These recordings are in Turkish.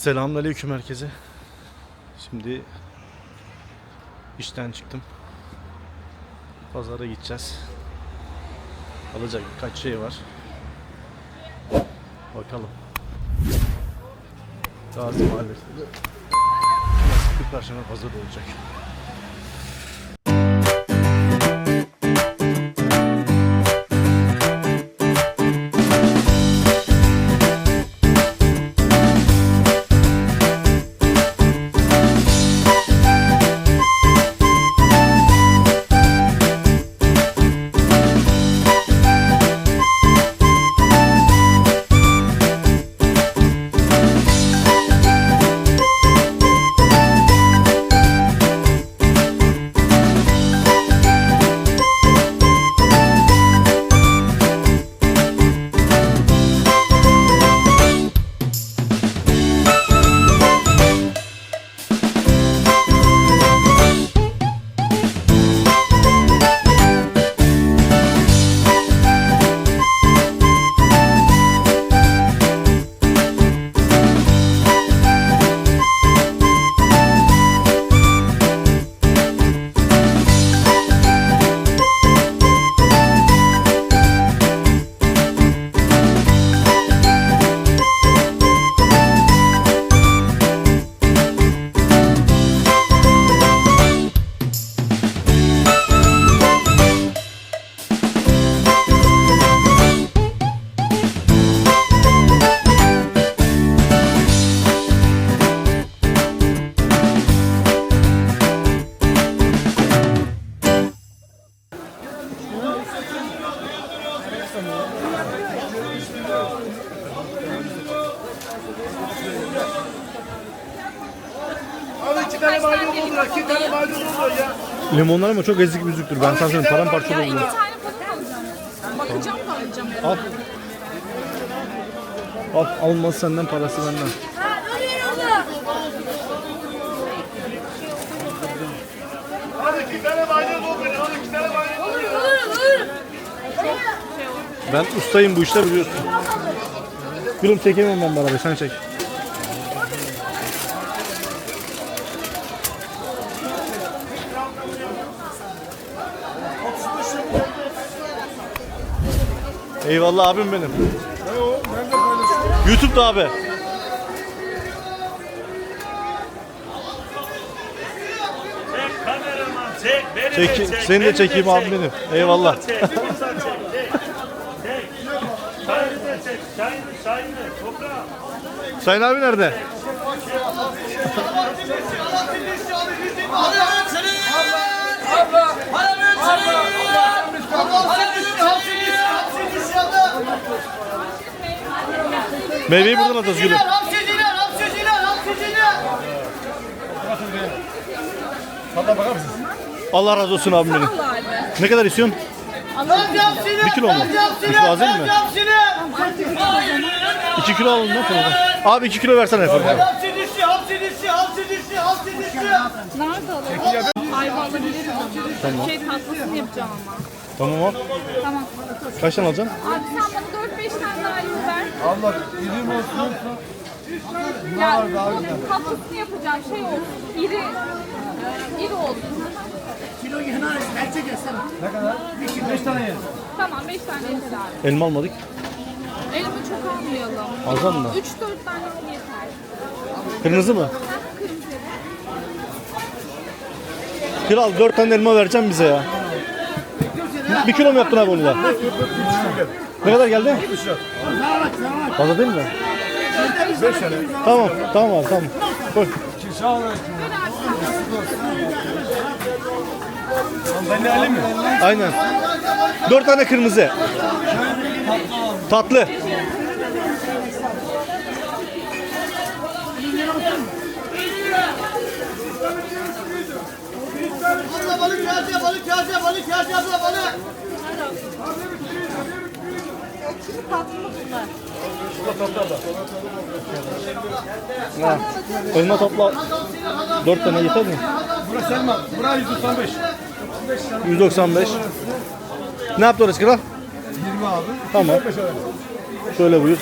Selamünaleyküm herkese. Şimdi işten çıktım. Pazara gideceğiz. Alacak birkaç şey var. Bakalım. Gazi Mahallesi'nde nasıl bir perşembe pazarı olacak. İki tane maydanoz olur, iki tane maydanoz olur ya. Limonlar ama çok ezik büzüktür. Ben sana söyleyeyim paramparça Ya iki olur. tane falan alacağım. Bakacağım da alacağım. Al. Al alması senden parası benden. Abi iki tane maydanoz olur, abi iki tane maydanoz olur. Ben ustayım bu işte biliyorsun. Gülüm çekemem ben bana be sen çek. Eyvallah abim benim. YouTube'da abi. Çek kameraman çek. Beni Çeki, de çek. seni de beni çekeyim çek. abim benim. Eyvallah. Çek. Çek. Çek. Çayını da çek. Çayını, çayını. Toprağım. Sayın abi nerede? Meyveyi buradan atacağız gülüm. Allah razı olsun abim benim. Ne kadar istiyorsun? Bir kilo mu? Bir kilo hazır mı? İki kilo alın lan fırından. Abi iki kilo versene fırından. Nerede alalım? Ayva alabiliriz ama. Şey tatlısını yapacağım ama. Tamam abi. Tamam. Kaç tane alacaksın? Abi sen bana 4-5 tane daha ayva ver. Allah iri olsun. Ya bunun tatlısını yapacağım şey olsun. İri. İri olsun. Kilo yanar. Ne kadar? 5 tane yer. Tamam 5 tane yeter abi. Elma almadık. Elimi çok almayalım. Alacak mı? 3-4 tane al yeter. Kırmızı mı? Kırmızı. Kral dört tane elma vereceğim bize ya. Bir kilo mu yaptın abi onu da? Ne kadar geldi? Fazla değil mi? Beş tane. Tamam, tamam abi tamam. Koy. Ben de alayım mı? Aynen. Dört tane kırmızı. Tatlı. Balık kase, balık kase, balık kase abla balık. Ha. Elma topla. Dört tane yeter mi? Burası elma, burası 195. 195. Ne yaptı orası kral? 20 abi. Tamam. Şöyle buyur.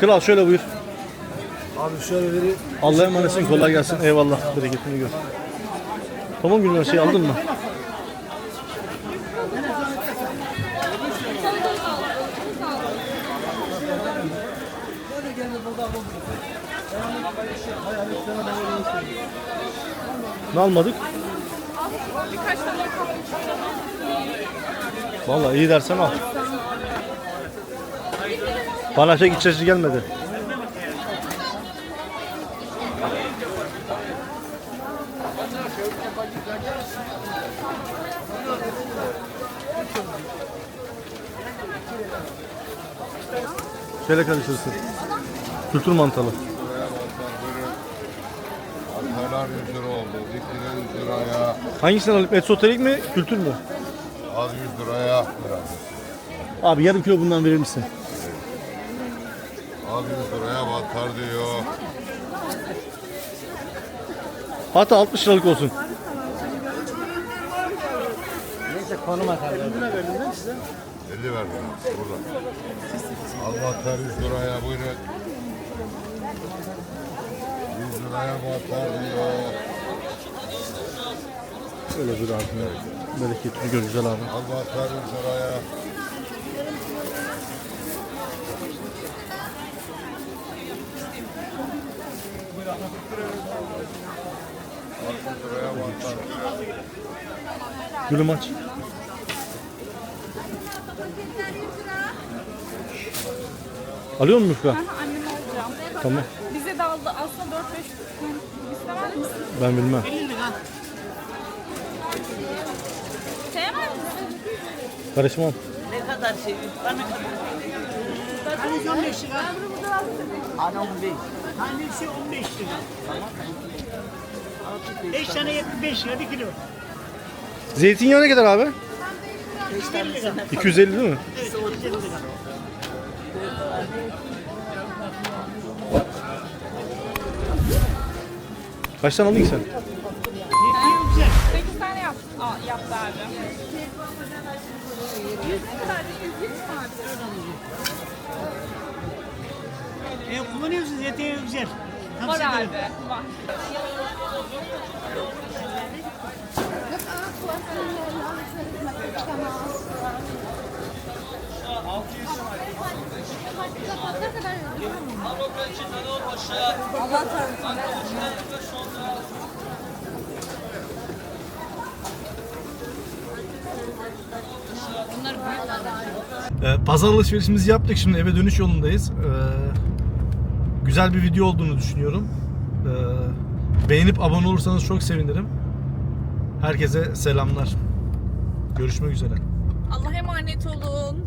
Kral şöyle buyur. Abi şöyle vereyim. Allah'a emanetsin kolay gelsin. Eyvallah. Bereketini gör. Tamam Gülben şey aldın mı? Ne almadık? Birkaç tane kapı Vallahi iyi dersen al. Bana şey içerisi gelmedi. Şöyle karıştırsın. Kültür mantalı. Neler 100 lira oldu. Dikine 100 liraya. Hangisini alayım? Etsoterik mi? Kültür mü? Az 100 liraya. Abi yarım kilo bundan verir misin? 100 liraya batar diyor. Hatta 60 liralık olsun. Neyse konum atar. 50 verdim burada. Al batar 100 liraya buyurun. 100 liraya batar diyor. Öyle bir abi. Bereketli gör güzel abi. Al batar 100 liraya. Gülüm aç. Alıyor musun alacağım. Tamam. Bize de aldı aslında 4-5 istemez misin? Ben bilmem. Sevmez misin? Karışmam. Ne kadar şey? Bana Hani 15 lira. Ana 15. Tanesi 15 lira. 5 tane 75 lira 1 kilo. Zeytinyağı ne kadar abi? 150 lira. 250 değil mi? Evet 150 lira. Kaç tane aldın ki sen? Yetiyor güzel. 8 tane yap, Aa, yaptı abi. Sadece 120 saat. E, kullanıyorsunuz yetiyor güzel. Var Tavsiye abi. ederim. Var. Ee, pazar alışverişimizi yaptık. Şimdi eve dönüş yolundayız. Ee, güzel bir video olduğunu düşünüyorum. Ee, beğenip abone olursanız çok sevinirim. Herkese selamlar. Görüşmek üzere. Allah'a emanet olun.